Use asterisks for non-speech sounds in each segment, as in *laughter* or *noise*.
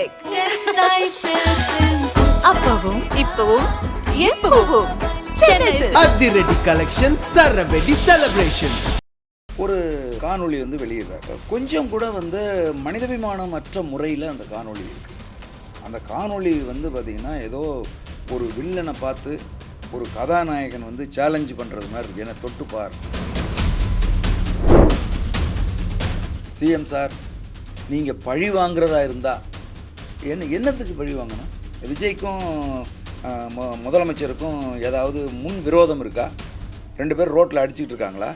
Silk *laughs* அப்பவும் இப்பவும் எப்பவும் அதிரடி கலெக்ஷன் சரவெடி செலிப்ரேஷன் ஒரு காணொளி வந்து வெளியிடுறாங்க. கொஞ்சம் கூட வந்து மனிதாபிமானமற்ற முறையில் அந்த காணொளி இருக்குது அந்த காணொளி வந்து பார்த்திங்கன்னா ஏதோ ஒரு வில்லனை பார்த்து ஒரு கதாநாயகன் வந்து சேலஞ்சு பண்ணுறது மாதிரி இருக்குது ஏன்னா தொட்டுப்பார் சிஎம் சார் நீங்கள் பழி வாங்குறதா இருந்தால் என்ன என்னத்துக்கு பழி வாங்கணும்? விஜய்க்கும் மு- முதலமைச்சருக்கும் ஏதாவது முன் விரோதம் இருக்கா? ரெண்டு பேர் ரோட்டில் அடிச்சுக்கிட்டு இருக்காங்களா?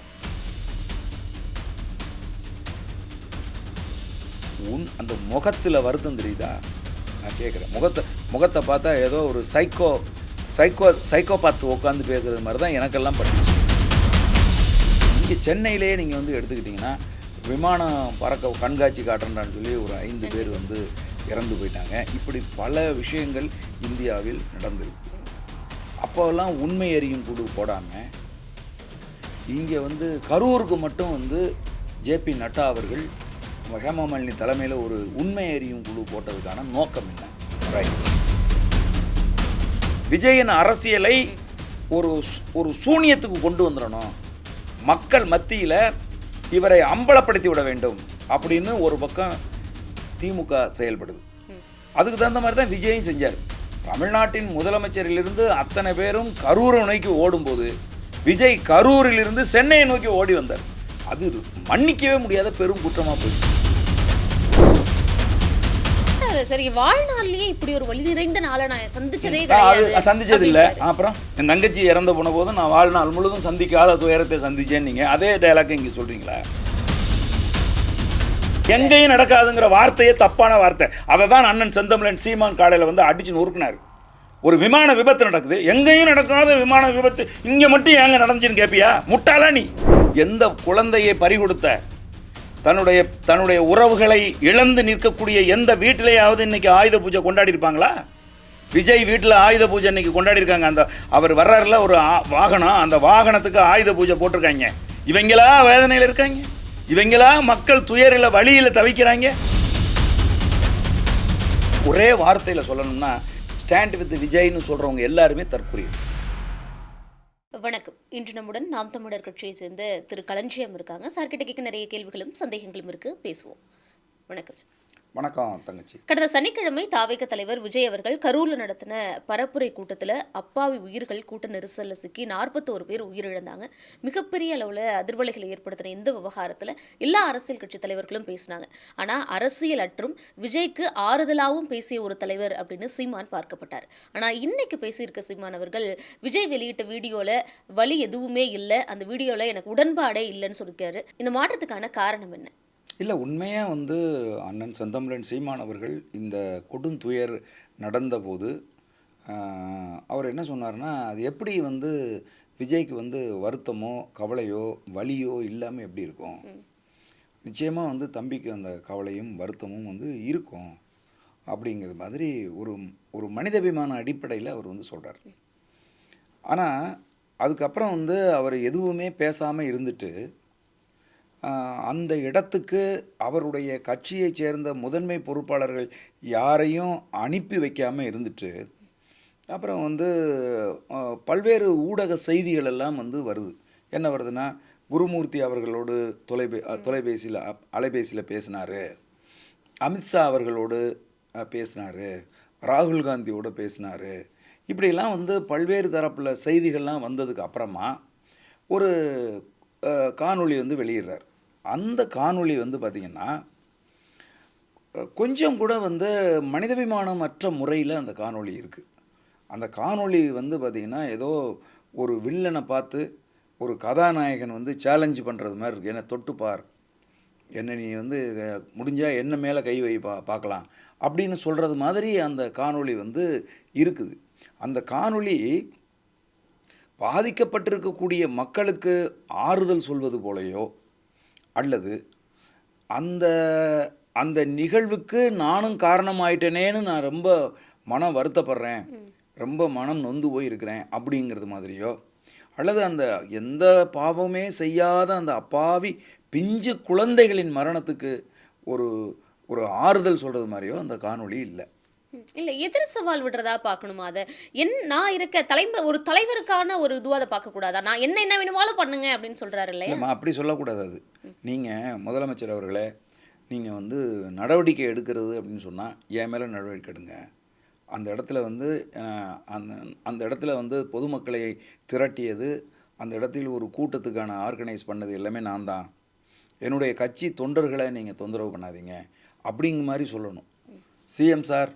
உன் அந்த முகத்தில் வருத்தம் தெரியுதா? நான் கேட்குறேன் முகத்தை முகத்தை பார்த்தா ஏதோ ஒரு சைக்கோ சைக்கோ சைக்கோ பார்த்து உட்காந்து பேசுகிறது மாதிரி தான் எனக்கெல்லாம் பட்டுச்சு. இங்கே சென்னையிலேயே நீங்கள் வந்து எடுத்துக்கிட்டிங்கன்னா விமானம் பறக்க கண்காட்சி காட்டுறான்னு சொல்லி ஒரு ஐந்து பேர் வந்து இறந்து போயிட்டாங்க. இப்படி பல விஷயங்கள் இந்தியாவில் நடந்திருக்கு. அப்போல்லாம் உண்மை அறியும் குழு போடாமல் இங்கே வந்து கரூருக்கு மட்டும் வந்து ஜேபி நட்டா அவர்கள் ஹேமமாலினி தலைமையில் ஒரு உண்மை அறியும் குழு போட்டதுக்கான நோக்கம் என்ன? ரைட் விஜயன் அரசியலை ஒரு ஒரு சூனியத்துக்கு கொண்டு வந்துடணும். மக்கள் மத்தியில் இவரை அம்பலப்படுத்தி விட வேண்டும் அப்படின்னு ஒரு பக்கம் திமுக செயல்படுது. அதுக்கு தகுந்த மாதிரி தான் விஜயும் செஞ்சார். தமிழ்நாட்டின் முதலமைச்சரிலிருந்து அத்தனை பேரும் கரூரை நோக்கி ஓடும்போது விஜய் கரூரிலிருந்து சென்னையை நோக்கி ஓடி வந்தார். அது மன்னிக்கவே முடியாத பெரும் குற்றமாக போயிடுச்சு. சரி வாழ்நாள்லயே இப்படி ஒரு வழி நிறைந்த நாளை நான் சந்திச்சதே கிடையாது. இல்லை. அப்புறம்? என் தங்கச்சி இறந்து போன போது நான் வாழ்நாள் முழுதும் சந்திக்காத துயரத்தை சந்திச்சேன் நீங்க. அதே டைலாக் இங்க சொல்றீங்களா. எங்கேயும் நடக்காதுங்கிற வார்த்தையே தப்பான வார்த்தை. அதை தான் அண்ணன் செந்தமிழன் சீமான் காலையில் வந்து அடிச்சு நொறுக்குனார். ஒரு விமான விபத்து நடக்குது. எங்கேயும் நடக்காத விமான விபத்து. இங்கே மட்டும் ஏங்க நடந்துச்சுன்னு கேட்பியா முட்டாளா நீ? எந்த குழந்தையை பறிகொடுத்த? தன்னுடைய தன்னுடைய உறவுகளை இழந்து நிற்கக்கூடிய எந்த வீட்டிலேயாவது இன்னைக்கு ஆயுத பூஜை கொண்டாடி இருப்பாங்களா விஜய் வீட்டில் ஆயுத பூஜை இன்னைக்கு கொண்டாடிருக்காங்க அந்த அவர் வர்றாருல ஒரு வாகனம். அந்த வாகனத்துக்கு ஆயுத பூஜை போட்டிருக்காங்க. இவங்களா வேதனையில் இருக்காங்க? இவங்களா மக்கள் துயரில் வழியில் தவிக்கிறாங்க? ஒரே வார்த்தையில் சொல்லணும்னா ஸ்டாண்ட் வித் விஜய்னு சொல்கிறவங்க எல்லாருமே தற்கொலை. வணக்கம். இன்று நம்முடன் நாம் தமிழர் கட்சியை சேர்ந்த திரு களஞ்சியம் இருக்காங்க. சார்கிட்ட கேட்க நிறைய கேள்விகளும் சந்தேகங்களும் இருக்கு. பேசுவோம். வணக்கம் சார். வணக்கம் தங்கச்சி. கடந்த சனிக்கிழமை தாவேக தலைவர் விஜய் அவர்கள் கரூரில் நடத்தின பரப்புரை கூட்டத்தில் அப்பாவி உயிர்கள் கூட்ட நெரிசலில் சிக்கி நாற்பத்தோரு பேர் உயிரிழந்தாங்க. மிகப்பெரிய அளவுல அதிர்வலைகளை ஏற்படுத்தின இந்த விவகாரத்துல எல்லா அரசியல் கட்சி தலைவர்களும் பேசினாங்க. ஆனால் அரசியல் அற்றும் விஜய்க்கு ஆறுதலாகவும் பேசிய ஒரு தலைவர் அப்படின்னு சீமான் பார்க்கப்பட்டார். ஆனால் இன்னைக்கு பேசியிருக்க சீமான் அவர்கள் விஜய் வெளியிட்ட வீடியோவில் வழி எதுவுமே இல்லை அந்த வீடியோவில் எனக்கு உடன்பாடே இல்லைன்னு சொல்லியிருக்காரு. இந்த மாற்றத்துக்கான காரணம் என்ன? இல்லை உண்மையாக வந்து அண்ணன் செந்தமிழன் சீமான் அவர்கள் இந்த கொடுந்துயர் நடந்தபோது அவர் என்ன சொன்னார்னா அது எப்படி வந்து விஜய்க்கு வந்து வருத்தமோ கவலையோ வலியோ இல்லாமல் எப்படி இருக்கும்? நிச்சயமாக வந்து தம்பிக்கு அந்த கவலையும் வருத்தமும் வந்து இருக்கும் அப்படிங்கிறது மாதிரி ஒரு ஒரு மனிதாபிமான அடிப்படையில் அவர் வந்து சொல்கிறார் ஆனால் அதுக்கப்புறம் வந்து அவர் எதுவுமே பேசாமல் இருந்துட்டு அந்த இடத்துக்கு அவருடைய கட்சியைச் சேர்ந்த முதன்மை பொறுப்பாளர்கள் யாரையும் அனுப்பி வைக்காமல் இருந்துட்டு அப்புறம் வந்து பல்வேறு ஊடக செய்திகள் எல்லாம் வந்து வருது. என்ன வருதுன்னா குருமூர்த்தி அவர்களோடு தொலைபே தொலைபேசியில் அலைபேசியில் பேசினார். அமித்ஷா அவர்களோடு பேசினார். ராகுல் காந்தியோடு பேசினார். இப்படியெல்லாம் வந்து பல்வேறு தரப்பில் செய்திகள்லாம் வந்ததுக்கு அப்புறமா ஒரு காணொளி வந்து வெளியிடுறார். அந்த காணொளி வந்து பார்த்திங்கன்னா கொஞ்சம் கூட வந்து மனிதாபிமானமற்ற முறையில் அந்த காணொளி இருக்குது அந்த காணொளி வந்து பார்த்திங்கன்னா ஏதோ ஒரு வில்லனை பார்த்து ஒரு கதாநாயகன் வந்து சேலஞ்சு பண்ணுறது மாதிரி இருக்குது என்னை தொட்டுப்பார் என்னை நீ வந்து முடிஞ்சால் என்ன மேலே கை வை பா பார்க்கலாம் அப்படின்னு சொல்கிறது மாதிரி அந்த காணொளி வந்து இருக்குது. அந்த காணொளி பாதிக்கப்பட்டிருக்கக்கூடிய மக்களுக்கு ஆறுதல் சொல்வது போலையோ அல்லது அந்த அந்த நிகழ்வுக்கு நானும் காரணமாயிட்டேனேன்னு நான் ரொம்ப மனம் வருத்தப்படுறேன். ரொம்ப மனம் நொந்து போயிருக்கிறேன் அப்படிங்கிறது மாதிரியோ அல்லது அந்த எந்த பாவமே செய்யாத அந்த அப்பாவி பிஞ்சு குழந்தைகளின் மரணத்துக்கு ஒரு ஒரு ஆறுதல் சொல்கிறது மாதிரியோ அந்த காணொளி இல்லை. இல்லை எதிர் சவால் விடுறதா பார்க்கணுமா அதை? என் நான் இருக்க தலைமை ஒரு தலைவருக்கான ஒரு இதுவாக அதை பார்க்கக்கூடாதா நான் என்ன என்ன வேணுமாலும் பண்ணுங்க அப்படின்னு சொல்கிறாரு இல்லையா? நம்ம அப்படி சொல்லக்கூடாது அது. நீங்கள் முதலமைச்சர் அவர்களே நீங்கள் வந்து நடவடிக்கை எடுக்கிறது அப்படின்னு சொன்னால் என் மேலே நடவடிக்கை எடுங்க. அந்த இடத்துல வந்து அந்த அந்த இடத்துல வந்து பொதுமக்களை திரட்டியது அந்த இடத்தில் ஒரு கூட்டத்துக்கான ஆர்கனைஸ் பண்ணது எல்லாமே நான் தான். என்னுடைய கட்சி தொண்டர்களை நீங்கள் தொந்தரவு பண்ணாதீங்க. அப்படிங்கிற மாதிரி சொல்லணும். சிஎம் சார்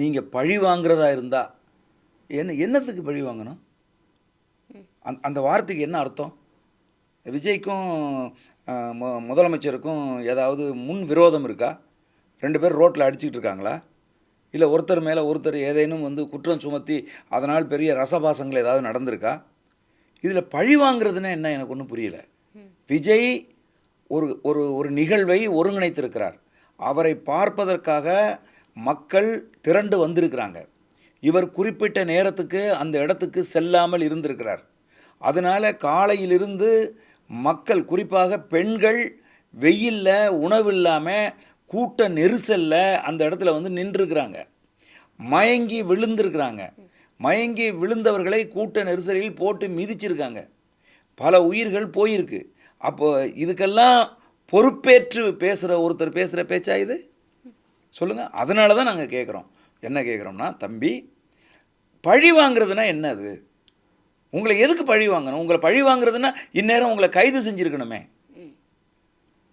நீங்கள் பழி வாங்குறதா இருந்தால் என்ன என்னத்துக்கு பழி வாங்கணும்? அந் அந்த வார்த்தைக்கு என்ன அர்த்தம்? விஜய்க்கும் முதலமைச்சருக்கும் ஏதாவது முன் விரோதம் இருக்கா? ரெண்டு பேர் ரோட்டில் அடிச்சுக்கிட்டு இருக்காங்களா? இல்லை ஒருத்தர் மேலே ஒருத்தர் ஏதேனும் வந்து குற்றம் சுமத்தி அதனால் பெரிய ரசபாசங்கள் ஏதாவது நடந்திருக்கா? இதில் பழி வாங்குறதுன்னா என்ன? எனக்கு ஒன்றும் புரியல. விஜய் ஒரு ஒரு ஒரு நிகழ்வை ஒருங்கிணைத்திருக்கிறார். அவரை பார்ப்பதற்காக மக்கள் திரண்டு வந்திருக்கிறாங்க. இவர் குறிப்பிட்ட நேரத்துக்கு அந்த இடத்துக்கு செல்லாமல் இருந்திருக்கிறார். அதனால் காலையிலிருந்து மக்கள் குறிப்பாக பெண்கள் வெயிலில் உணவு இல்லாமல் கூட்ட நெரிசலில் அந்த இடத்துல வந்து நின்றுருக்கிறாங்க. மயங்கி விழுந்திருக்கிறாங்க. மயங்கி விழுந்தவர்களை கூட்ட நெரிசலில் போட்டு மிதிச்சிருக்காங்க. பல உயிர்கள் போயிருக்கு. அப்போ இதுக்கெல்லாம் பொறுப்பேற்று பேசுகிற ஒருத்தர் பேசுகிற பேச்சா இது? சொல்லுங்கள் அதனால தான் நாங்கள் கேட்குறோம் என்ன கேட்குறோம்னா தம்பி பழி வாங்குறதுனா என்ன அது? உங்களை எதுக்கு பழி வாங்கணும்? உங்களை பழி வாங்குறதுன்னா இந்நேரம் உங்களை கைது செஞ்சுருக்கணுமே.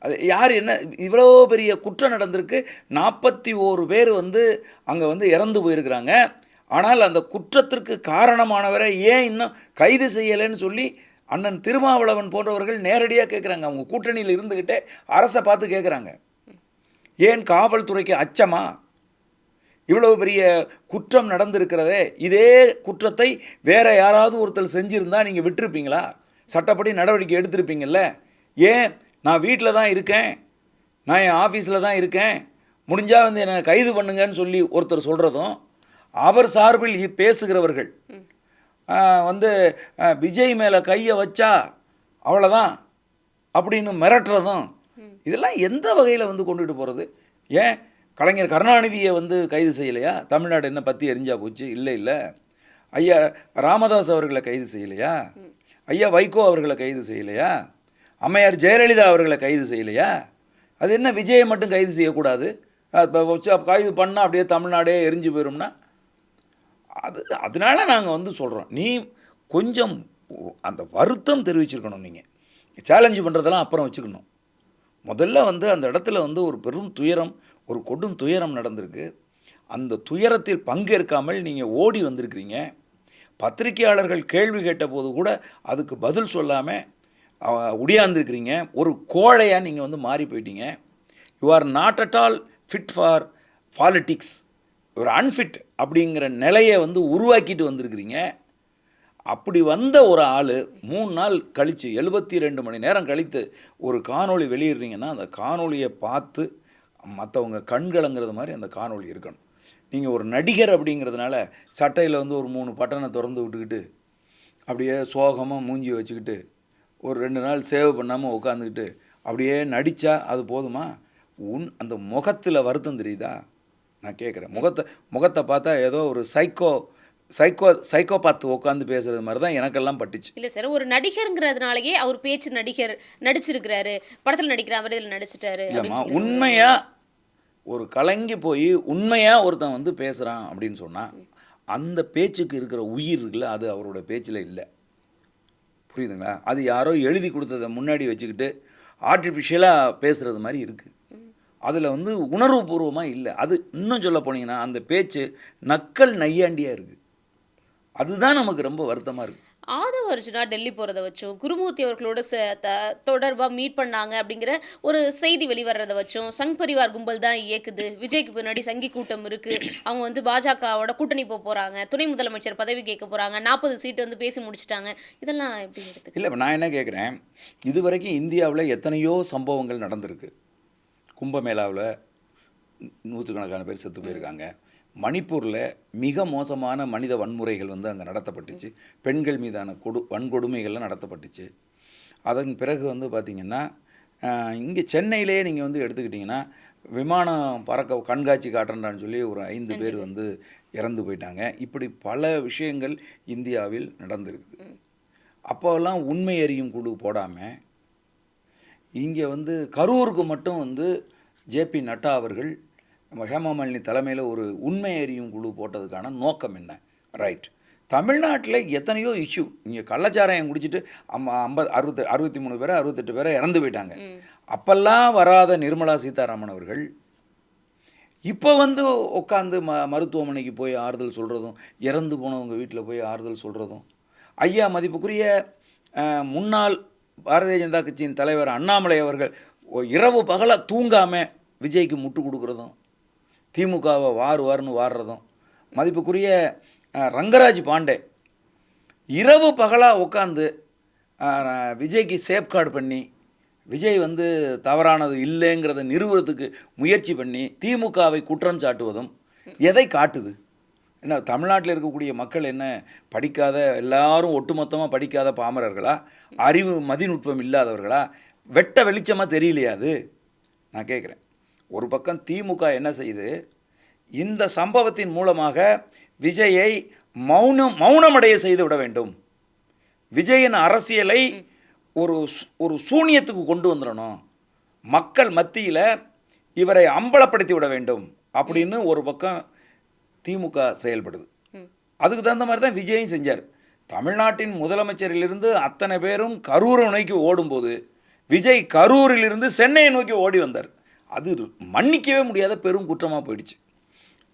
அது யார் என்ன இவ்வளோ பெரிய குற்றம் நடந்திருக்கு. நாற்பத்தி ஓரு பேர் வந்து அங்கே வந்து இறந்து போயிருக்கிறாங்க. ஆனால் அந்த குற்றத்திற்கு காரணமானவரை ஏன் இன்னும் கைது செய்யலைன்னு சொல்லி அண்ணன் திருமாவளவன் போன்றவர்கள் நேரடியாக கேட்குறாங்க அவங்க கூட்டணியில் இருந்துக்கிட்டே அரசை பார்த்து கேட்குறாங்க ஏன் காவல்துறைக்கு அச்சமா? இவ்வளவு பெரிய குற்றம் நடந்திருக்கிறதே இதே குற்றத்தை வேற யாராவது ஒருத்தர் செஞ்சிருந்தா நீங்கள் விட்டிருப்பீங்களா? சட்டப்படி நடவடிக்கை எடுத்திருப்பீங்கல்ல. ஏன்? நான் வீட்டில் தான் இருக்கேன். நான் என் ஆஃபீஸில் தான் இருக்கேன். முடிஞ்சால் வந்து என்னை கைது பண்ணுங்கன்னு சொல்லி ஒருத்தர் சொல்கிறதும் அவர் சார்பில் பேசுகிறவர்கள். வந்து விஜய் மேலே கையை வச்சா அவ்வளோதான் அப்படின்னு மிரட்டுறதும் இதெல்லாம் எந்த வகையில் வந்து கொண்டுட்டு போகிறது ஏன்? கலைஞர் கருணாநிதியை வந்து கைது செய்யலையா? தமிழ்நாடு என்ன பற்றி எரிஞ்சா போச்சு? இல்லை இல்லை. ஐயா ராமதாஸ் அவர்களை கைது செய்யலையா? ஐயா வைகோ அவர்களை கைது செய்யலையா? அம்மையார் ஜெயலலிதா அவர்களை கைது செய்யலையா? அது என்ன விஜயை மட்டும் கைது செய்யக்கூடாது? இப்போ கைது பண்ணால் அப்படியே தமிழ்நாடே எரிஞ்சு போயிடும்னா அது அதனால நாங்கள் வந்து சொல்கிறோம் நீ கொஞ்சம் அந்த வருத்தம் தெரிவிச்சிருக்கணும் நீங்கள் சேலஞ்சு பண்ணுறதெல்லாம் அப்புறம் வச்சுக்கணும். முதல்ல வந்து அந்த இடத்துல வந்து ஒரு பெரும் துயரம் ஒரு கொடும் துயரம் நடந்திருக்கு. அந்த துயரத்தில் பங்கேற்காமல் நீங்கள் ஓடி வந்திருக்கிறீங்க. பத்திரிகையாளர்கள் கேள்வி கேட்டபோது கூட அதுக்கு பதில் சொல்லாமல் உடியாந்துருக்கிறீங்க ஒரு கோழையாக நீங்கள் வந்து மாறி போயிட்டீங்க. You are not at all fit for politics ஒரு அன்ஃபிட் அப்படிங்கிற நிலையை வந்து உருவாக்கிட்டு வந்திருக்கிறீங்க. அப்படி வந்த ஒரு ஆள் மூணு நாள் கழித்து எழுபத்தி ரெண்டு மணி நேரம் கழித்து ஒரு காணொளி வெளியிடுறீங்கன்னா அந்த காணொளியை பார்த்து மற்றவங்க கண்கலங்கிறது மாதிரி அந்த காணொளி இருக்கணும். நீங்கள் ஒரு நடிகர் அப்படிங்கிறதுனால சட்டையில் வந்து ஒரு மூணு பட்டனை திறந்து விட்டுக்கிட்டு அப்படியே சோகமாக மூஞ்சி வச்சுக்கிட்டு ஒரு ரெண்டு நாள் சேவ் பண்ணாமல் உட்காந்துக்கிட்டு அப்படியே நடித்தா அது போதுமா? உன் அந்த முகத்தில் வருத்தம் தெரியுதா? நான் கேட்குறேன் முகத்தை முகத்தை பார்த்தா ஏதோ ஒரு சைக்கோ சைக்கோ சைக்கோ பார்த்து உட்காந்து பேசுகிறது மாதிரி தான் எனக்கெல்லாம் பட்டுச்சு. இல்ல சார் ஒரு நடிகருங்கிறதுனாலயே அவர் பேச்சு நடிகர் நடிச்சிருக்கிறாரு படத்துல நடிக்கிற அவர் இதுல நடிச்சிட்டாரு இல்லைம்மா உண்மையாக ஒரு கலங்கி போய் உண்மையாக ஒருத்தன் வந்து பேசுகிறான் அப்படின்னு சொன்னால் அந்த பேச்சுக்கு இருக்கிற உயிர் இருக்குல்ல அது அவரோட பேச்சில் இல்லை. புரியுதுங்களா? அது யாரோ எழுதி கொடுத்ததை முன்னாடி வச்சுக்கிட்டு ஆர்டிஃபிஷியலாக பேசுகிறது மாதிரி இருக்குது அதில் வந்து உணர்வுபூர்வமாக இல்லை. அது இன்னும் சொல்ல போனீங்கன்னா அந்த பேச்சு நக்கல் நையாண்டியாக இருக்குது அதுதான் நமக்கு ரொம்ப வருத்தமாக இருக்குது ஆதவ அர்ஜுனா டெல்லி போறத வச்சும் குருமூர்த்தி அவர்களோட ச- த- தொடர்பா மீட் பண்ணாங்க அப்படிங்கிற ஒரு செய்தி வெளிவரத வச்சும் சங் பரிவார் கும்பல் தான் இயக்குது. விஜய்க்கு பின்னாடி சங்கி கூட்டம் இருக்கு. அவங்க வந்து பாஜகவோட கூட்டணி போக போறாங்க. துணை முதலமைச்சர் பதவி கேட்க போறாங்க. நாற்பது சீட்டு வந்து பேசி முடிச்சிட்டாங்க. இதெல்லாம் எப்படி எடுத்துக்க? இல்லை நான் என்ன கேட்குறேன் இது வரைக்கும் இந்தியாவில் எத்தனையோ சம்பவங்கள் நடந்திருக்கு. கும்பமேளாவில் நூற்றுக்கணக்கான பேர் செத்து போயிருக்காங்க. மணிப்பூரில் மிக மோசமான மனித வன்முறைகள் வந்து அங்கே நடத்தப்பட்டுச்சு. பெண்கள் மீதான கொடு வன்கொடுமைகள்லாம் நடத்தப்பட்டுச்சு. அதன் பிறகு வந்து பார்த்திங்கன்னா இங்கே சென்னையிலேயே நீங்கள் வந்து எடுத்துக்கிட்டிங்கன்னா விமானம் பறக்க கண்காட்சி காட்டுறான்னு சொல்லி ஒரு ஐந்து பேர் வந்து இறந்து போயிட்டாங்க. இப்படி பல விஷயங்கள் இந்தியாவில் நடந்திருக்குது. அப்போல்லாம் உண்மை அறியும் குழு போடாமல் இங்கே வந்து கரூருக்கு மட்டும் வந்து ஜேபி நட்டா அவர்கள் நம்ம ஹேமாமாலினி தலைமையில் ஒரு உண்மை அறியும் குழு போட்டதுக்கான நோக்கம் என்ன? ரைட் தமிழ்நாட்டில் எத்தனையோ இஷ்யூ இங்கே கள்ளச்சாராயம் குடிச்சிட்டு அம்மா ஐம்பது அறுபத்தி அறுபத்தி மூணு பேரை அறுபத்தெட்டு பேரை இறந்து போயிட்டாங்க. அப்பெல்லாம் வராத நிர்மலா சீதாராமன் அவர்கள் இப்போ வந்து உட்காந்து ம மருத்துவமனைக்கு போய் ஆறுதல் சொல்கிறதும் இறந்து போனவங்க வீட்டில் போய் ஆறுதல் சொல்கிறதும் ஐயா மதிப்புக்குரிய முன்னாள் பாரதிய ஜனதா கட்சியின் தலைவர் அண்ணாமலை அவர்கள் இரவு பகலாக தூங்காமல் விஜய்க்கு முட்டு கொடுக்குறதும் திமுகவை வாரு வாருன்னு வாடுறதும் மதிப்புக்குரிய ரங்கராஜ் பாண்டே இரவு பகலாக உட்காந்து விஜய்க்கு சேஃப்கார்டு பண்ணி விஜய் வந்து தவறானது இல்லைங்கிறத நிறுவனத்துக்கு முயற்சி பண்ணி திமுகவை குற்றம் சாட்டுவதும் எதை காட்டுது? என்ன தமிழ்நாட்டில் இருக்கக்கூடிய மக்கள் என்ன படிக்காத எல்லாரும் ஒட்டுமொத்தமாக படிக்காத பாமரர்களா? அறிவு மதிநுட்பம் இல்லாதவர்களா? வெட்ட வெளிச்சமாக தெரியலையா அது? நான் கேட்குறேன் ஒரு பக்கம் திமுக என்ன செய்யுது? இந்த சம்பவத்தின் மூலமாக விஜயை மௌனம் மௌனமடைய செய்து விட வேண்டும். விஜயின் அரசியலை ஒரு ஒரு சூனியத்துக்கு கொண்டு வந்துடணும். மக்கள் மத்தியில் இவரை அம்பலப்படுத்தி விட வேண்டும் அப்படின்னு ஒரு பக்கம் திமுக செயல்படுது. அதுக்கு தகுந்த மாதிரி தான் விஜயும் செஞ்சார். தமிழ்நாட்டின் முதலமைச்சரிலிருந்து அத்தனை பேரும் கரூரை நோக்கி ஓடும்போது விஜய் கரூரிலிருந்து சென்னையை நோக்கி ஓடி வந்தார். அது மன்னிக்கவே முடியாத பெரும் குற்றமாக போயிடுச்சு.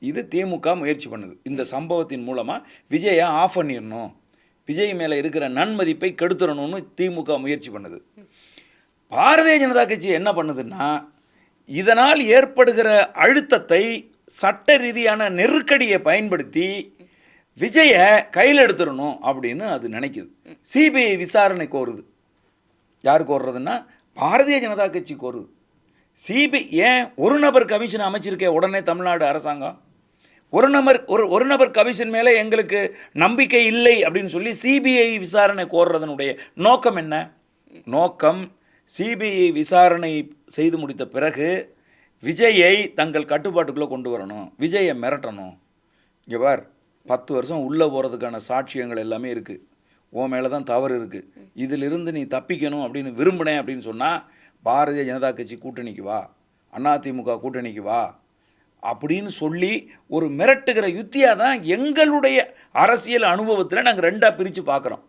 இது திமுக முயற்சி பண்ணுது. இந்த சம்பவத்தின் மூலமாக விஜயை ஆஃப் பண்ணிடணும். விஜய் மேலே இருக்கிற நன்மதிப்பை கெடுத்துடணும்னு திமுக முயற்சி பண்ணுது. பாரதிய ஜனதா கட்சி என்ன பண்ணுதுன்னா இதனால் ஏற்படுகிற அழுத்தத்தை சட்ட ரீதியான நெருக்கடியை பயன்படுத்தி விஜயை கையில் எடுத்துடணும் அப்படின்னு அது நினைக்குது. சிபிஐ விசாரணை கோருது. யார் கோருறதுன்னா பாரதிய ஜனதா கட்சி கோருது. சிபி ஏன் ஒரு நபர் கமிஷன் அமைச்சிருக்கே உடனே தமிழ்நாடு அரசாங்கம்? ஒரு நபர் ஒரு ஒரு நபர் கமிஷன் மேலே எங்களுக்கு நம்பிக்கை இல்லை அப்படின்னு சொல்லி சிபிஐ விசாரணை கோர்றதனுடைய நோக்கம் என்ன? நோக்கம் சிபிஐ விசாரணை செய்து முடித்த பிறகு விஜயை தங்கள் கட்டுப்பாட்டுக்குள்ளே கொண்டு வரணும். விஜயை மிரட்டணும். இங்கே பார் பத்து வருஷம் உள்ளே போகிறதுக்கான சாட்சியங்கள் எல்லாமே இருக்குது உன் மேலே தான் தவறு இருக்குது இதிலிருந்து நீ தப்பிக்கணும் அப்படின்னு விரும்பினேன் அப்படின்னு சொன்னால் பாரதிய ஜனதா கட்சி கூட்டணிக்கு வா அதிமுக கூட்டணிக்கு வா அப்படின்னு சொல்லி ஒரு மிரட்டுகிற யுத்தியாக தான் எங்களுடைய அரசியல் அனுபவத்தில் நாங்கள் ரெண்டாக பிரித்து பார்க்குறோம்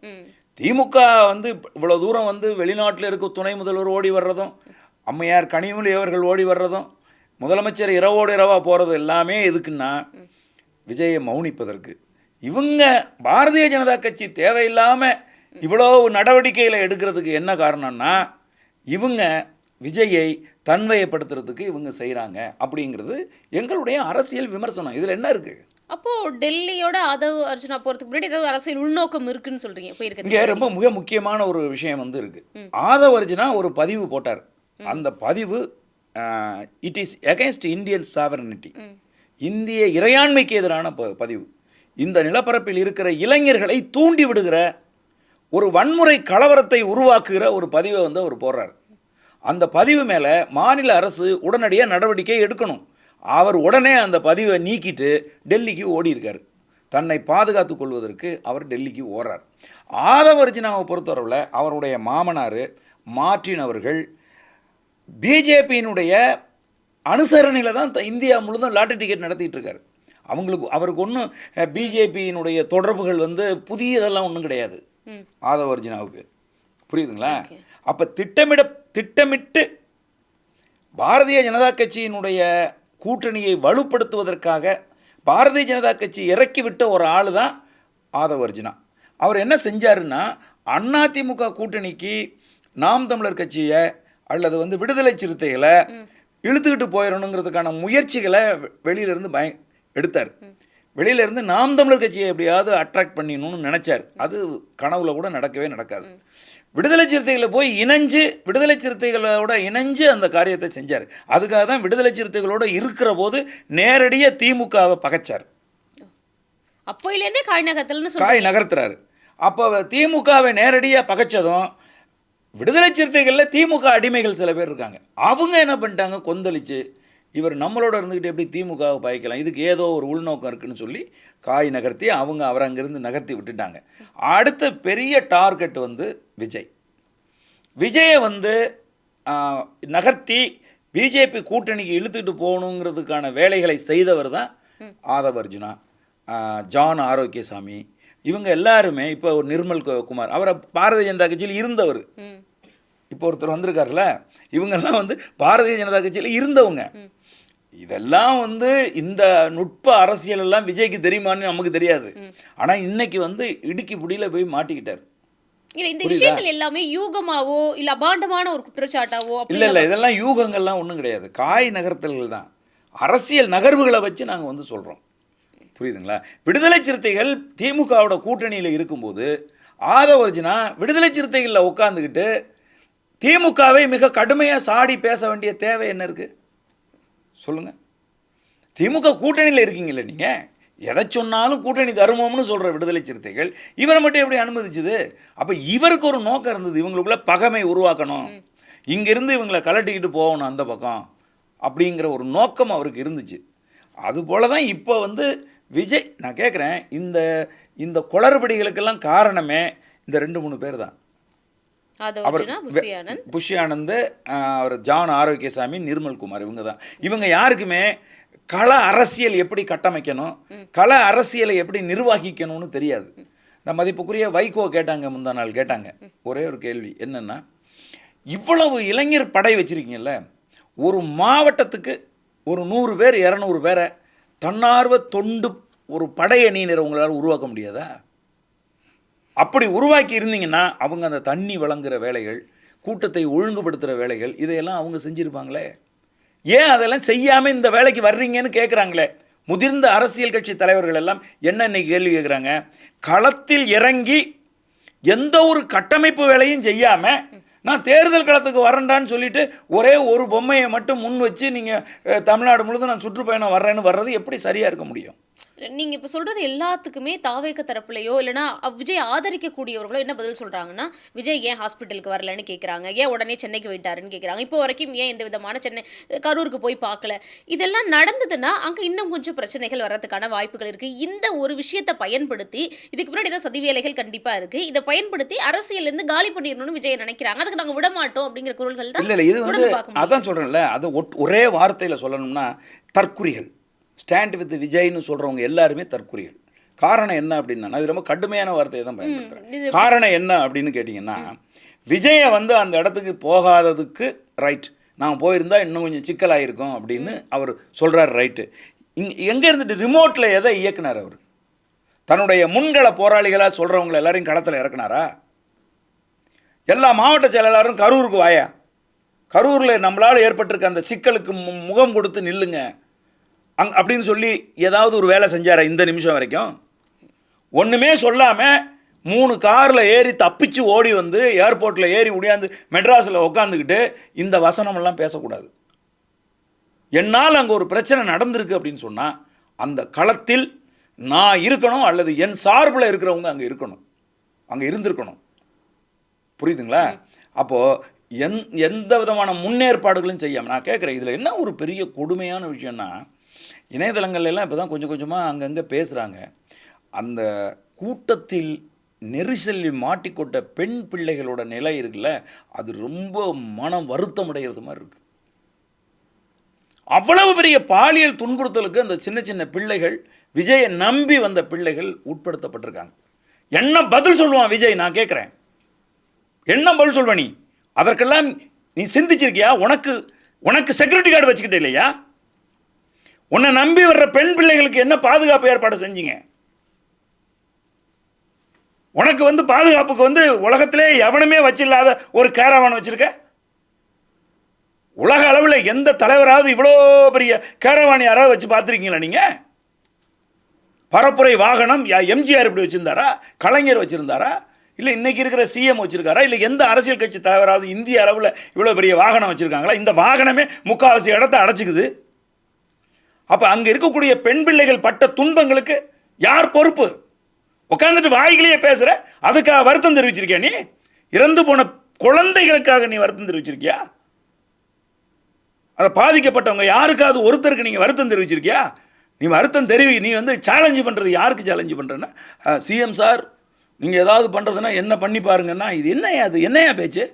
திமுக வந்து இவ்வளோ தூரம் வந்து வெளிநாட்டில் இருக்க துணை முதல்வர் ஓடி வர்றதும் அம்மையார் கனிமொழி அவர்கள் ஓடி வர்றதும் முதலமைச்சர் இரவோடு இரவாக போகிறது எல்லாமே எதுக்குன்னா விஜயை மௌனிப்பதற்கு. இவங்க பாரதிய ஜனதா கட்சி தேவையில்லாமல் இவ்வளோ நடவடிக்கைகளை எடுக்கிறதுக்கு என்ன காரணம்னா இவங்க விஜயை தன்வயப்படுத்துறதுக்கு இவங்க செய்கிறாங்க அப்படிங்கிறது எங்களுடைய அரசியல் விமர்சனம். இதில் என்ன இருக்குது அப்போ டெல்லியோட ஆதவ் அர்ஜுனா போறதுக்கு முன்னாடி ஏதாவது அரசியல் உள்நோக்கம் இருக்குன்னு சொல்றீங்க இங்கே போயிருக்கீங்க ரொம்ப மிக முக்கியமான ஒரு விஷயம் வந்து இருக்கு. ஆதவர்ஜுனா ஒரு பதிவு போட்டார். அந்த பதிவு it is against Indian sovereignty இந்திய இறையாண்மைக்கு எதிரான பதிவு. இந்த நிலப்பரப்பில் இருக்கிற இளைஞர்களை தூண்டி விடுகிற ஒரு வன்முறை கலவரத்தை உருவாக்குகிற ஒரு பதிவை வந்து அவர் போடுறார். அந்த பதிவு மேலே மாநில அரசு உடனடியாக நடவடிக்கை எடுக்கணும். அவர் உடனே அந்த பதிவை நீக்கிட்டு டெல்லிக்கு ஓடி இருக்கார் தன்னை பாதுகாத்துக் கொள்வதற்கு அவர் டெல்லிக்கு ஓடுறார். ஆதவர்ஜினாவை பொறுத்தவரையில் அவருடைய மாமனார் மார்டின் அவர்கள் பிஜேபியினுடைய அனுசரணையில் தான் இந்தியா முழுதும் லாட்டரி டிக்கெட் நடத்திட்டு இருக்காரு அவங்களுக்கு அவருக்கு ஒன்றும் பிஜேபியினுடைய தொடர்புகள் வந்து புதியதெல்லாம் ஒன்றும் கிடையாது. ஆதவர்ஜினாவுக்கு. புரியுதுங்களா? அப்போ திட்டமிட திட்டமிட்டு பாரதிய ஜனதா கட்சியினுடைய கூட்டணியை வலுப்படுத்துவதற்காக பாரதிய ஜனதா கட்சி இறக்கி விட்ட ஒரு ஆள் தான் ஆதவர்ஜுனா அவர் என்ன செஞ்சாருன்னா அதிமுக கூட்டணிக்கு நாம் தமிழர் கட்சியை அல்லது வந்து விடுதலை சிறுத்தைகளை இழுத்துக்கிட்டு போயிடணுங்கிறதுக்கான முயற்சிகளை வெ- வெளியில இருந்து பய எடுத்தார் வெளியில இருந்து நாம் தமிழர் கட்சியை எப்படியாவது அட்ராக்ட் பண்ணிடணும்னு நினைச்சார். அது கனவுல கூட நடக்கவே நடக்காது. விடுதலை சிறுத்தைகளை போய் இணைஞ்சு விடுதலை சிறுத்தைகளோட இணைஞ்சு அந்த காரியத்தை செஞ்சார். அதுக்காக தான் விடுதலை சிறுத்தைகளோட இருக்கிற போது நேரடியாக திமுகவை பகைச்சார். அப்போயிலேருந்தே காய் நகர்த்தல்னு காய் நகர்த்துறாரு. அப்போ திமுகவை நேரடியாக பகைச்சதும் விடுதலை சிறுத்தைகளில் திமுக அடிமைகள் சில பேர் இருக்காங்க. அவங்க என்ன பண்ணிட்டாங்க? கொந்தளிச்சு இவர் நம்மளோட இருந்துக்கிட்டு எப்படி திமுகவை பாய்க்கலாம்? இதுக்கு ஏதோ ஒரு உள்நோக்கம் இருக்குன்னு சொல்லி காய் நகர்த்தி அவங்க அவரை அங்கேருந்து நகர்த்தி விட்டுட்டாங்க. அடுத்த பெரிய டார்கெட் வந்து விஜய். விஜயை வந்து நகர்த்தி பிஜேபி கூட்டணிக்கு இழுத்துட்டு போகணுங்கிறதுக்கான வேலைகளை செய்தவர் தான் ஆதவ அர்ஜுனா ஜான் ஆரோக்கியசாமி. இவங்க எல்லாருமே இப்போ ஒரு நிர்மல் குமார். அவரை பாரதிய ஜனதா கட்சியில் இருந்தவர். இப்போ ஒருத்தர் வந்திருக்காருல்ல? இவங்கெல்லாம் வந்து பாரதிய ஜனதா கட்சியில் இருந்தவங்க. இதெல்லாம் வந்து இந்த நுட்ப அரசியல் எல்லாம் விஜய்க்கு தெரியுமான்னு நமக்கு தெரியாது. ஆனால் இன்னைக்கு வந்து இடுக்கி புடியில் போய் மாட்டிக்கிட்டார். இல்ல இந்த? விஷயங்கள் எல்லாமே யூகமாவோ இல்ல அபாண்டமான ஒரு குற்றச்சாட்டாவோ இல்லை இல்லை இதெல்லாம் யூகங்கள்லாம் ஒன்றும் கிடையாது. காய் நகர்த்தல்கள் தான். அரசியல் நகர்வுகளை வச்சு நாங்கள் வந்து சொல்கிறோம் புரியுதுங்களா? விடுதலை சிறுத்தைகள் திமுகவோட கூட்டணியில் இருக்கும்போது ஆதவர்ஜினா விடுதலை சிறுத்தைகளில் உட்காந்துக்கிட்டு திமுகவை மிக கடுமையாக சாடி பேச வேண்டிய தேவை என்ன இருக்குது சொல்லுங்கள் திமுக கூட்டணியில் இருக்கீங்கல்ல நீங்கள் எதை சொன்னாலும் கூட்டணி தருமம்னு சொல்கிற விடுதலை சிறுத்தைகள் இவரை மட்டும் எப்படி அனுமதிச்சுது? அப்போ இவருக்கு ஒரு நோக்கம் இருந்தது இவங்களுக்குள்ள பகைமை உருவாக்கணும். இங்கேருந்து இவங்களை கலட்டிக்கிட்டு போகணும் அந்த பக்கம் அப்படிங்கிற ஒரு நோக்கம் அவருக்கு இருந்துச்சு. அதுபோல தான் இப்போ வந்து விஜய் நான் கேட்குறேன் இந்த இந்த குளறுபடிகளுக்கெல்லாம் காரணமே இந்த ரெண்டு மூணு பேர் தான். அவர் புஷி ஆனந்த். அவர் ஜான் ஆரோக்கியசாமி நிர்மல் குமார் இவங்க தான் இவங்க யாருக்குமே கள அரசியல் எப்படி கட்டமைக்கணும் கள அரசியலை எப்படி நிர்வகிக்கணும்னு தெரியாது. இந்த மதிப்புக்குரிய வைகோ கேட்டாங்க முந்தா நாள் கேட்டாங்க. ஒரே ஒரு கேள்வி என்னன்னா இவ்வளவு இளைஞர் படை வச்சிருக்கீங்கல்ல ஒரு மாவட்டத்துக்கு ஒரு நூறு பேர் இரநூறு பேரை தன்னார்வ தொண்டு ஒரு படையணியினரை உங்களால் உருவாக்க முடியாதா? அப்படி உருவாக்கி இருந்தீங்கன்னா அவங்க அந்த தண்ணி வழங்குகிற வேலைகள் கூட்டத்தை ஒழுங்குபடுத்துகிற வேலைகள் இதையெல்லாம் அவங்க செஞ்சுருப்பாங்களே? ஏன் அதெல்லாம் செய்யாமல் இந்த வேலைக்கு வர்றீங்கன்னு கேட்குறாங்களே முதிர்ந்த அரசியல் கட்சி தலைவர்கள் எல்லாம் என்ன இன்னைக்கு கேள்வி கேட்குறாங்க களத்தில் இறங்கி எந்த ஒரு கட்டமைப்பு வேலையும் செய்யாமல் நான் தேர்தல் களத்துக்கு வரேன்டான்னு சொல்லிட்டு ஒரே ஒரு பொம்மையை மட்டும் முன் வச்சு நீங்கள் தமிழ்நாடு முழுதும் நான் சுற்றுப்பயணம் வர்றேன்னு வர்றது எப்படி சரியாக இருக்க முடியும்? நீங்க இப்ப சொல்றது எல்லாத்துக்குமே தாவேக்க தரப்புலையோ இல்லைன்னா விஜய் ஆதரிக்கக்கூடியவர்களோ என்ன பதில் சொல்றாங்கன்னா விஜய் ஏன் ஹாஸ்பிட்டலுக்கு வரலன்னு கேக்குறாங்க? ஏன் உடனே சென்னைக்கு போயிட்டாருன்னு கேக்குறாங்க? இப்போ வரைக்கும் ஏன் எந்த விதமான சென்னை கரூருக்கு போய் பார்க்கல இதெல்லாம் நடந்ததுன்னா அங்க இன்னும் கொஞ்சம் பிரச்சனைகள் வர்றதுக்கான வாய்ப்புகள் இருக்கு. இந்த ஒரு விஷயத்தை பயன்படுத்தி இதுக்கு முன்னாடி ஏதாவது சதி வேலைகள் கண்டிப்பா இருக்கு. இதை பயன்படுத்தி அரசியல்ல இருந்து காலி பண்ணிடணும்னு விஜய் நினைக்கிறாங்க. அதுக்கு நாங்க விட மாட்டோம் அப்படிங்கிற குரல்கள் தான் இல்லை இது வந்து. அதான் சொல்கிறேன்ல அது ஒரே வார்த்தையில் சொல்லணும்னா தற்குறிகள். ஸ்டாண்ட் வித் விஜய்னு சொல்கிறவங்க எல்லாருமே தற்குறிகள். காரணம் என்ன அப்படின்னா நான் இது ரொம்ப கடுமையான வார்த்தையை தான் பயன்படுத்துகிறேன் காரணம் என்ன அப்படின்னு கேட்டிங்கன்னா விஜயை வந்து அந்த இடத்துக்கு போகாததுக்கு ரைட் நான் போயிருந்தா இன்னும் கொஞ்சம் சிக்கலாயிருக்கும் அப்படின்னு அவர் சொல்கிறார் ரைட்டு இங் எங்கே இருந்துட்டு ரிமோட்டில் எதை இயக்குனார் அவர்? தன்னுடைய முன்கள போராளிகளாக சொல்கிறவங்க எல்லாரையும் களத்தில் இறக்குனாரா? எல்லா மாவட்ட செயலாளரும் கரூருக்கு வாயா? கரூரில் நம்மளால் ஏற்பட்டிருக்க அந்த சிக்கலுக்கு மு- முகம் கொடுத்து நில்லுங்க. அங் அப்படின்னு சொல்லி ஏதாவது ஒரு வேலை செஞ்சாரா இந்த நிமிஷம் வரைக்கும்? ஒன்றுமே சொல்லாமல் மூணு காரில் ஏறி தப்பிச்சு ஓடி வந்து ஏர்போர்ட்டில் ஏறி உடையாந்து மெட்ராஸில் உட்காந்துக்கிட்டு இந்த வசனமெல்லாம் பேசக்கூடாது. என்னால் அங்கே ஒரு பிரச்சனை நடந்திருக்கு அப்படின்னு சொன்னால் அந்த களத்தில் நான் இருக்கணும் அல்லது என் சார்பில் இருக்கிறவங்க அங்கே இருக்கணும். அங்கே இருந்திருக்கணும். புரியுதுங்களா? அப்போது எந் எந்த விதமான முன்னேற்பாடுகளும் செய்யாமல் நான் கேட்குறேன் இதில் என்ன ஒரு பெரிய கொடுமையான விஷயம்னா இணையதளங்கள்லாம் இப்போ தான் கொஞ்சம் கொஞ்சமாக அங்கங்கே பேசுகிறாங்க அந்த கூட்டத்தில் நெரிசலில் மாட்டிக்கொண்ட பெண் பிள்ளைகளோட நிலை இருக்குல்ல அது ரொம்ப மனம் வருத்தம் அடைகிறது மாதிரி இருக்குது அவ்வளவு பெரிய பாலியல் துன்புறுத்தலுக்கு அந்த சின்ன சின்ன பிள்ளைகள் விஜயை நம்பி வந்த பிள்ளைகள் உட்படுத்தப்பட்டிருக்காங்க. என்ன பதில் சொல்லுவான் விஜய்? நான் கேட்குறேன் என்ன பதில் சொல்வ நீ? அதற்கெல்லாம் நீ சிந்திச்சிருக்கியா? உனக்கு உனக்கு செக்யூரிட்டி கார்டு வச்சுக்கிட்டே இல்லையா? உன்னை நம்பி வர்ற பெண் பிள்ளைகளுக்கு என்ன பாதுகாப்பு ஏற்பாடு செஞ்சீங்க? உனக்கு வந்து பாதுகாப்புக்கு வந்து உலகத்திலே எவனுமே வச்சில்லாத ஒரு கேரவான் வச்சிருக்க? உலக அளவில் எந்த தலைவராவது இவ்வளோ பெரிய கேரவான் யாராவது வச்சு பார்த்துருக்கீங்களா நீங்கள் பரப்புரை வாகனம் யா எம்ஜிஆர் இப்படி வச்சுருந்தாரா? கலைஞர் வச்சுருந்தாரா? இல்லை இன்னைக்கு இருக்கிற சிஎம் வச்சுருக்காரா? இல்லை எந்த அரசியல் கட்சி தலைவராவது இந்திய அளவில் இவ்வளோ பெரிய வாகனம் வச்சுருக்காங்களா? இந்த வாகனமே முக்கால்வாசி இடத்த அடைச்சிக்குது. அப்போ அங்கே இருக்கக்கூடிய பெண் பிள்ளைகள் பட்ட துன்பங்களுக்கு யார் பொறுப்பு? உட்காந்துட்டு வாய்களையே பேசுகிற அதுக்காக வருத்தம் தெரிவிச்சிருக்கியா நீ? இறந்து போன குழந்தைகளுக்காக நீ வருத்தம் தெரிவிச்சிருக்கியா? அதை பாதிக்கப்பட்டவங்க யாருக்காவது ஒருத்தருக்கு நீங்கள் வருத்தம் தெரிவிச்சிருக்கியா? நீ வருத்தம் தெரிவி நீ வந்து சேலஞ்சு பண்ணுறது யாருக்கு சேலஞ்சு பண்ணுறேன்னா சிஎம் சார் நீங்கள் ஏதாவது பண்ணுறதுன்னா என்ன பண்ணி பாருங்கன்னா இது என்னையா அது என்னையா பேச்சு?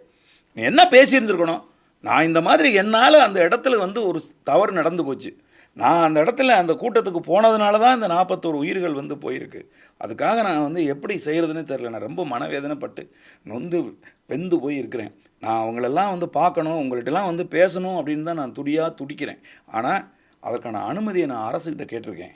நீ என்ன பேசியிருந்துருக்கணும்? நான் இந்த மாதிரி என்னால் அந்த இடத்துல வந்து ஒரு தவறு நடந்து போச்சு. நான் அந்த இடத்துல அந்த கூட்டத்துக்கு போனதுனால தான் இந்த நாற்பத்தோரு உயிர்கள் வந்து போயிருக்கு. அதுக்காக நான் வந்து எப்படி செய்கிறதுன்னு தெரில நான் ரொம்ப மனவேதனைப்பட்டு நொந்து வெந்து போய் இருக்கிறேன் நான் அவங்களெல்லாம் வந்து பார்க்கணும் உங்கள்கிட்டலாம் வந்து பேசணும் அப்படின்னு தான் நான் துடியாக துடிக்கிறேன். ஆனால் அதற்கான அனுமதியை நான் அரசுக்கிட்ட கேட்டிருக்கேன்.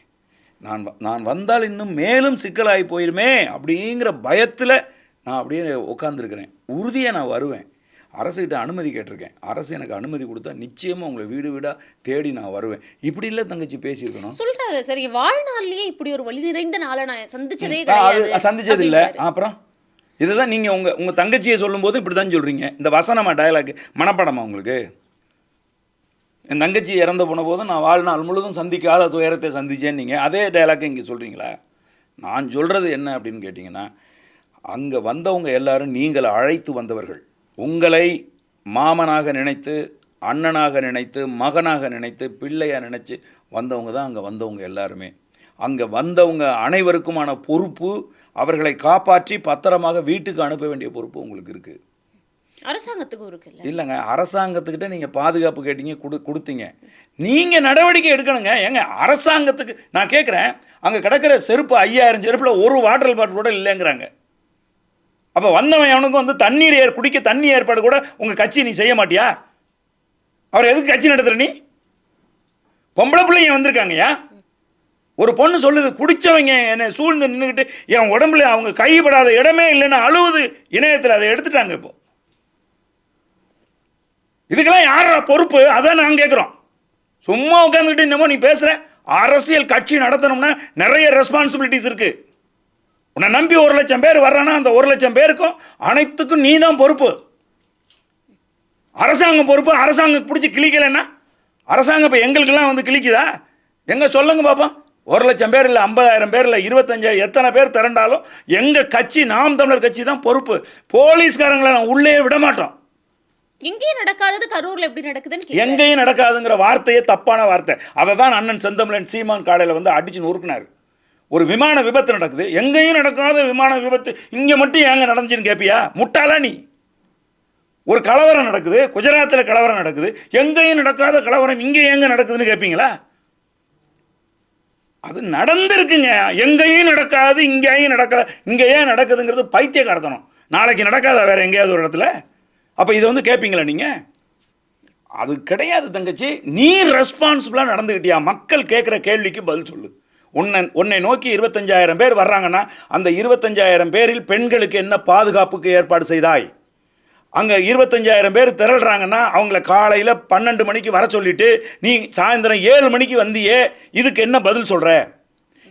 நான் வ- நான் வந்தால் இன்னும் மேலும் சிக்கலாகி போயிருமே அப்படிங்கிற பயத்தில் நான் அப்படியே உட்காந்துருக்கிறேன் உறுதியாக நான் வருவேன். அரசுகிட்ட அனுமதி கேட்டிருக்கேன். அரசு எனக்கு அனுமதி கொடுத்தா நிச்சயமாக உங்களை வீடு வீடாக தேடி நான் வருவேன். இப்படி இல்லை தங்கச்சி பேசியிருக்கணும். சொல்றாரு சரி வாழ்நாள்லயே இப்படி ஒரு வழி நிறைந்த நாளை நான் சந்திச்சதே சந்திச்சது இல்லை. அப்புறம்? இதுதான் நீங்கள் உங்கள் உங்கள் தங்கச்சியை சொல்லும்போது இப்படி தான் சொல்கிறீங்க இந்த வசனமா டயலாக் மனப்பாடமா உங்களுக்கு? என் தங்கச்சி இறந்து போன போதும் நான் வாழ்நாள் முழுதும் சந்திக்காத துயரத்தை சந்திச்சேன் நீங்கள் அதே டயலாக்கை இங்கே சொல்கிறீங்களா நான் சொல்கிறது என்ன அப்படின்னு கேட்டிங்கன்னா அங்கே வந்தவங்க எல்லாரும் நீங்கள் அழைத்து வந்தவர்கள். உங்களை மாமனாக நினைத்து அண்ணனாக நினைத்து மகனாக நினைத்து பிள்ளையாக நினைச்சு வந்தவங்க தான் அங்கே வந்தவங்க எல்லாருமே. அங்கே வந்தவங்க அனைவருக்குமான பொறுப்பு அவர்களை காப்பாற்றி பத்திரமாக வீட்டுக்கு அனுப்ப வேண்டிய பொறுப்பு உங்களுக்கு இருக்குது அரசாங்கத்துக்கும் இருக்குல்ல இல்லைங்க அரசாங்கத்துக்கிட்ட நீங்கள் பாதுகாப்பு கேட்டீங்க கொடு கொடுத்தீங்க. நீங்கள் நடவடிக்கை எடுக்கணுங்க. ஏங்க அரசாங்கத்துக்கு நான் கேட்குறேன் அங்கே கிடக்கிற செருப்பு ஐயாயிரம் செருப்பில் ஒரு வாட்டர் பாட்டில் கூட இல்லைங்கிறாங்க. அப்போ வந்தவன் அவனுக்கு வந்து தண்ணீர் ஏற் குடிக்க தண்ணி ஏற்பாடு கூட உங்கள் கட்சி நீ செய்ய மாட்டியா? அவர் எதுக்கு கட்சி நடத்துகிற நீ? பொம்பளை பிள்ளைங்க வந்திருக்காங்கய்யா. ஒரு பொண்ணு சொல்லுது குடிச்சவங்க என்னை சூழ்ந்து நின்றுக்கிட்டு என் உடம்புல அவங்க கைப்படாத இடமே இல்லைன்னு அழுவுது. இணையத்தில் அதை எடுத்துட்டாங்க இப்போ. இதுக்கெல்லாம் யாரா பொறுப்பு? அதான் நான் கேட்குறோம் சும்மா உட்காந்துக்கிட்டு என்னமோ நீ பேசுகிற அரசியல் கட்சி நடத்தணும்னா நிறைய ரெஸ்பான்சிபிலிட்டிஸ் இருக்குது உன்னை நம்பி ஒரு லட்சம் பேர் வர்றானா அந்த ஒரு லட்சம் பேருக்கும் அனைத்துக்கும் நீ தான் பொறுப்பு. அரசாங்கம் பொறுப்பு அரசாங்கம் பிடிச்சி கிழிக்கலைன்னா அரசாங்கம் இப்போ எங்களுக்கெல்லாம் வந்து கிழிக்குதா? எங்கே சொல்லுங்க பாப்போம். ஒரு லட்சம் பேர் இல்லை ஐம்பதாயிரம் பேர் இல்லை இருபத்தஞ்சாயிரம் எத்தனை பேர் திரண்டாலும் எங்கள் கட்சி நாம் தமிழர் கட்சி தான் பொறுப்பு. போலீஸ்காரங்களை நான் உள்ளே விட மாட்டோம். எங்கேயும் நடக்காதது கரூர்ல எப்படி நடக்குதுன்னு. எங்கேயும் நடக்காதுங்கிற வார்த்தையே தப்பான வார்த்தை. அதை தான் அண்ணன் செந்தமிழன் சீமான் காலையில் வந்து அடிச்சு நொறுக்குனார். ஒரு விமான விபத்து நடக்குது. எங்கேயும் நடக்காத விமான விபத்து. இங்கே மட்டும் ஏங்க நடந்துச்சுன்னு கேட்பியா முட்டாளா நீ? ஒரு கலவரம் நடக்குது. குஜராத்தில் கலவரம் நடக்குது. எங்கேயும் நடக்காத கலவரம் இங்கே எங்க நடக்குதுன்னு கேட்பீங்களா அது நடந்திருக்குங்க. எங்கேயும் நடக்காது இங்கேயும் நடக்கல. இங்கே ஏன் நடக்குதுங்கிறது பைத்தியக்காரத்தனம். நாளைக்கு நடக்காதா வேறு எங்கேயாவது ஒரு இடத்துல? அப்போ இதை வந்து கேட்பீங்களா நீங்கள் அது கிடையாது தங்கச்சி. நீ ரெஸ்பான்சிபிளாக நடந்துக்கிட்டியா மக்கள் கேட்குற கேள்விக்கு பதில் சொல்லு. உன்னை உன்னை நோக்கி இருபத்தஞ்சாயிரம் பேர் வர்றாங்கன்னா அந்த இருபத்தஞ்சாயிரம் பேரில் பெண்களுக்கு என்ன பாதுகாப்புக்கு ஏற்பாடு செய்தாய்? அங்கே இருபத்தஞ்சாயிரம் பேர் திரள்றாங்கன்னா அவங்கள காலையில் பன்னெண்டு மணிக்கு வர சொல்லிட்டு நீ சாயந்தரம் ஏழு மணிக்கு வந்தியே இதுக்கு என்ன பதில் சொல்கிற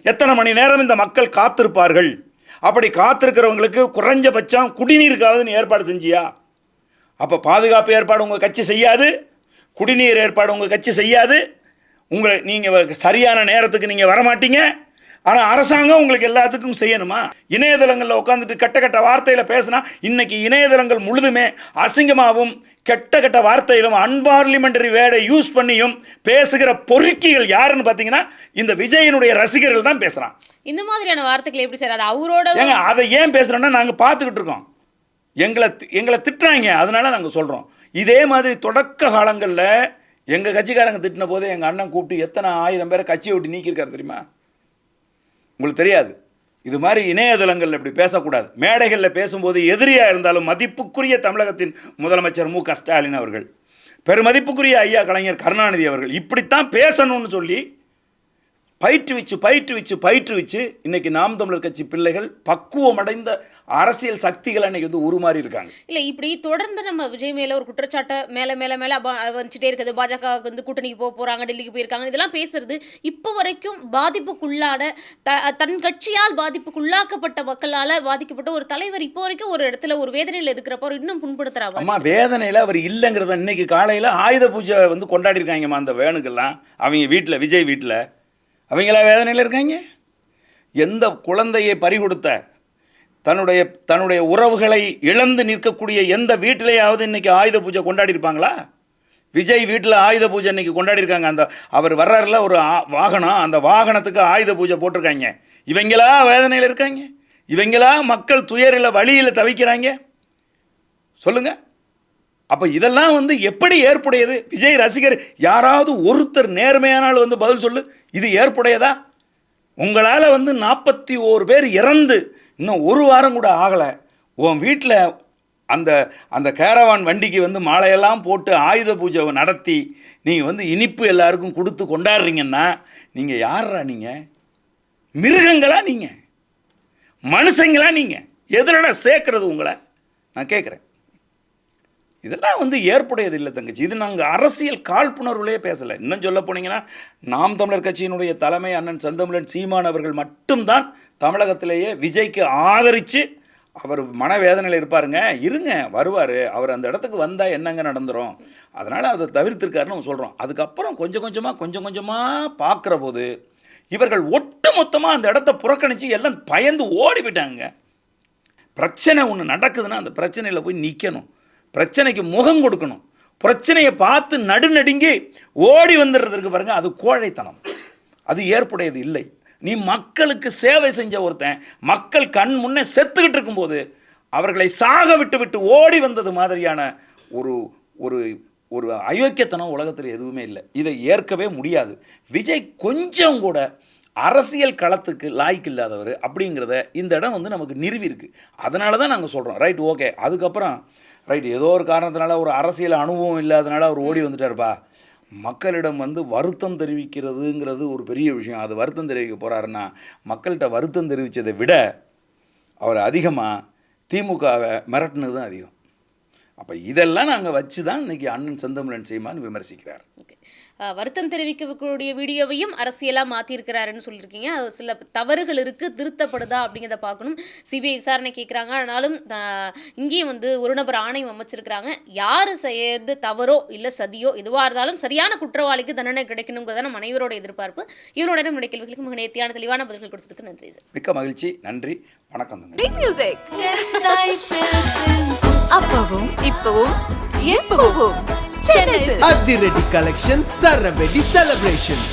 எத்தனை மணி நேரம் இந்த மக்கள் காத்திருப்பார்கள்? அப்படி காத்திருக்கிறவங்களுக்கு குறைஞ்சபட்சம் குடிநீருக்காவது நீ ஏற்பாடு செஞ்சியா? அப்போ பாதுகாப்பு ஏற்பாடு உங்கள் கட்சி செய்யாது. குடிநீர் ஏற்பாடு உங்கள் கட்சி செய்யாது. உங்களை நீங்கள் சரியான நேரத்துக்கு நீங்கள் வரமாட்டீங்க. ஆனால் அரசாங்கம் உங்களுக்கு எல்லாத்துக்கும் செய்யணுமா? இணையதளங்களில் உட்காந்துட்டு கெட்ட கெட்ட வார்த்தையில் பேசினா இன்னைக்கு இணையதளங்கள் முழுதுமே அசிங்கமாகவும் கெட்ட கெட்ட வார்த்தையிலும் அன்பார்லிமெண்டரி வேர்டை யூஸ் பண்ணியும் பேசுகிற பொறுக்கிகள் யாருன்னு பார்த்தீங்கன்னா இந்த விஜயனுடைய ரசிகர்கள் தான் பேசுகிறான் இந்த மாதிரியான வார்த்தைகள் எப்படி சார்? அது அவரோட ஏங்க அதை ஏன் பேசுகிறோன்னா நாங்கள் பார்த்துக்கிட்டு இருக்கோம். எங்களை எங்களை திட்டுறாங்க. அதனால நாங்கள் சொல்கிறோம் இதே மாதிரி தொடக்க காலங்களில் எங்கள் கட்சிக்காரங்க திட்டின போதே எங்கள் அண்ணன் கூப்பிட்டு எத்தனை ஆயிரம் பேரை கட்சியை விட்டு நீக்கியிருக்காரு தெரியுமா? உங்களுக்கு தெரியாது. இது மாதிரி இணையதளங்களில் இப்படி பேசக்கூடாது. மேடைகளில் பேசும்போது எதிரியாக இருந்தாலும் மதிப்புக்குரிய தமிழகத்தின் முதலமைச்சர் மு க ஸ்டாலின் அவர்கள் பெருமதிப்புக்குரிய ஐயா கலைஞர் கருணாநிதி அவர்கள் இப்படித்தான் பேசணும்னு சொல்லி பயிற்றுவிச்சு பயிற்றுவிச்சு பயிற்றுவிச்சு இன்னைக்கு நாம் தமிழர் கட்சி பிள்ளைகள் பக்குவமடைந்த அரசியல் சக்திகள் அன்னைக்கு வந்து உருமாறி இருக்காங்க. இல்ல இப்படி தொடர்ந்து நம்ம விஜய் மேல ஒரு குற்றச்சாட்டை மேல மேல மேல வந்துட்டே இருக்குது. பாஜக வந்து கூட்டணிக்கு போக போறாங்க டெல்லிக்கு போயிருக்காங்க. இதெல்லாம் பேசுறது இப்போ வரைக்கும் பாதிப்புக்குள்ளான த தன் கட்சியால் பாதிப்புக்குள்ளாக்கப்பட்ட மக்களால பாதிக்கப்பட்ட ஒரு தலைவர் இப்போ வரைக்கும் ஒரு இடத்துல ஒரு வேதனையில இருக்கிறப்ப அவர் இன்னும் புண்படுத்துறாங்க அம்மா வேதனையில் அவர் இல்லைங்கிறத இன்னைக்கு காலையில் ஆயுத பூஜை வந்து கொண்டாடி இருக்காங்கம்மா அந்த வேணுக்கெல்லாம் அவங்க வீட்டில் விஜய் வீட்டில் அவங்களா வேதனையில் இருக்காங்க? எந்த குழந்தையை பறிகொடுத்த தன்னுடைய தன்னுடைய உறவுகளை இழந்து நிற்கக்கூடிய எந்த வீட்டிலேயாவது இன்னைக்கு ஆயுத பூஜை கொண்டாடி இருப்பாங்களா விஜய் வீட்டில் ஆயுத பூஜை இன்னைக்கு கொண்டாடிருக்காங்க அந்த அவர் வர்றாருல ஒரு ஆ- வாகனம் அந்த வாகனத்துக்கு ஆயுத பூஜை போட்டிருக்காங்க. இவங்களா வேதனையில் இருக்காங்க? இவங்களா மக்கள் துயரில் வழியில் தவிக்கிறாங்க? சொல்லுங்கள் அப்போ இதெல்லாம் வந்து எப்படி ஏற்புடையது? விஜய் ரசிகர் யாராவது ஒருத்தர் நேர்மையான ஆள் வந்து பதில் சொல்லு. இது ஏற்புடையதா? உங்களால் வந்து நாற்பத்தி ஓரு பேர் இறந்து இன்னும் ஒரு வாரம் கூட ஆகலை. உன் வீட்டில் அந்த அந்த கேரவான் வண்டிக்கு வந்து மாலையெல்லாம் போட்டு ஆயுத பூஜை நடத்தி நீங்கள் வந்து இனிப்பு எல்லாருக்கும் கொடுத்து கொண்டாடுறீங்கன்னா நீங்கள் யாரா நீங்கள் மிருகங்களா நீங்கள் மனுஷங்களா நீங்கள் எதிலடா சேர்க்குறது உங்களை? நான் கேட்குறேன் இதெல்லாம் வந்து ஏற்புடையது இல்லை தங்கச்சி. இது நாங்கள் அரசியல் காழ்ப்புணர்வுலேயே பேசலை. இன்னும் சொல்ல போனீங்கன்னா நாம் தமிழர் கட்சியினுடைய தலைமை அண்ணன் செந்தமிழன் சீமான் அவர்கள் மட்டும்தான் தமிழகத்திலேயே விஜய்க்கு ஆதரித்து அவர் மனவேதனையில் இருப்பாருங்க. இருங்க வருவார். அவர் அந்த இடத்துக்கு வந்தால் என்னங்க நடந்துரும்? அதனால் அதை தவிர்த்திருக்காருன்னு நம்ம சொல்கிறோம் அதுக்கப்புறம் கொஞ்சம் கொஞ்சமாக கொஞ்சம் கொஞ்சமாக பார்க்குற போது இவர்கள் ஒட்டு மொத்தமாக அந்த இடத்த புறக்கணித்து எல்லாம் பயந்து ஓடி போயிட்டாங்க பிரச்சனை ஒன்று நடக்குதுன்னா அந்த பிரச்சனையில் போய் நிற்கணும் பிரச்சனைக்கு முகம் கொடுக்கணும். பிரச்சனையை பார்த்து நடுநடுங்கி ஓடி வந்துடுறதுக்கு பாருங்க அது கோழைத்தனம். அது ஏற்புடையது இல்லை. நீ மக்களுக்கு சேவை செஞ்ச ஒருத்தன் மக்கள் கண் முன்னே செத்துக்கிட்டு இருக்கும்போது அவர்களை சாக விட்டு விட்டு ஓடி வந்தது மாதிரியான ஒரு ஒரு ஒரு அயோக்கியத்தனம் உலகத்தில் எதுவுமே இல்லை. இதை ஏற்கவே முடியாது. விஜய் கொஞ்சம் கூட அரசியல் களத்துக்கு லாய்க்கு இல்லாதவர் அப்படிங்கிறத இந்த இடம் வந்து நமக்கு நிறுவி இருக்கு. அதனால தான் நாங்கள் சொல்கிறோம் ரைட் ஓகே. அதுக்கப்புறம் ரைட் ஏதோ ஒரு காரணத்தினால ஒரு அரசியல் அனுபவம் இல்லாதனால அவர் ஓடி வந்துட்டாருப்பா. மக்களிடம் வந்து வருத்தம் தெரிவிக்கிறதுங்கிறது ஒரு பெரிய விஷயம். அது வருத்தம் தெரிவிக்க போகிறாருன்னா மக்கள்கிட்ட வருத்தம் தெரிவித்ததை விட அவர் அதிகமாக திமுகவை மிரட்டினது தான் அதிகம். அப்போ இதெல்லாம் நாங்கள் வச்சு தான் இன்றைக்கி அண்ணன் செந்தமிழன் சீமான் விமர்சிக்கிறார். ஓகே. வருத்தம் தெரிவிக்கக்கூடிய வீடியோவையும் அரசியலாக மாற்றிருக்கிறாருன்னு சொல்லியிருக்கீங்க. அது சில தவறுகள் இருக்குது திருத்தப்படுதா அப்படிங்கிறத பார்க்கணும். சிபிஐ விசாரணை கேட்குறாங்க ஆனாலும் இங்கேயும் வந்து ஒரு நபர் ஆணையம் அமைச்சிருக்கிறாங்க. யார் செய்யறது தவறோ இல்லை சதியோ எதுவாக இருந்தாலும் சரியான குற்றவாளிக்கு தண்டனை கிடைக்கணுங்கிறத நம்ம அனைவரோட எதிர்பார்ப்பு. இவரோட நம்முடைய கேள்விகளுக்கு மிக நேர்த்தியான தெளிவான பதில்கள் கொடுத்ததுக்கு நன்றி சார். மிக்க மகிழ்ச்சி. நன்றி. வணக்கம் அப்பவும் இப்பவும் எப்பவும் சென்னை சில்க்ஸ். அதிரடி கலெக்ஷன் சரவெடி செலிப்ரேஷன்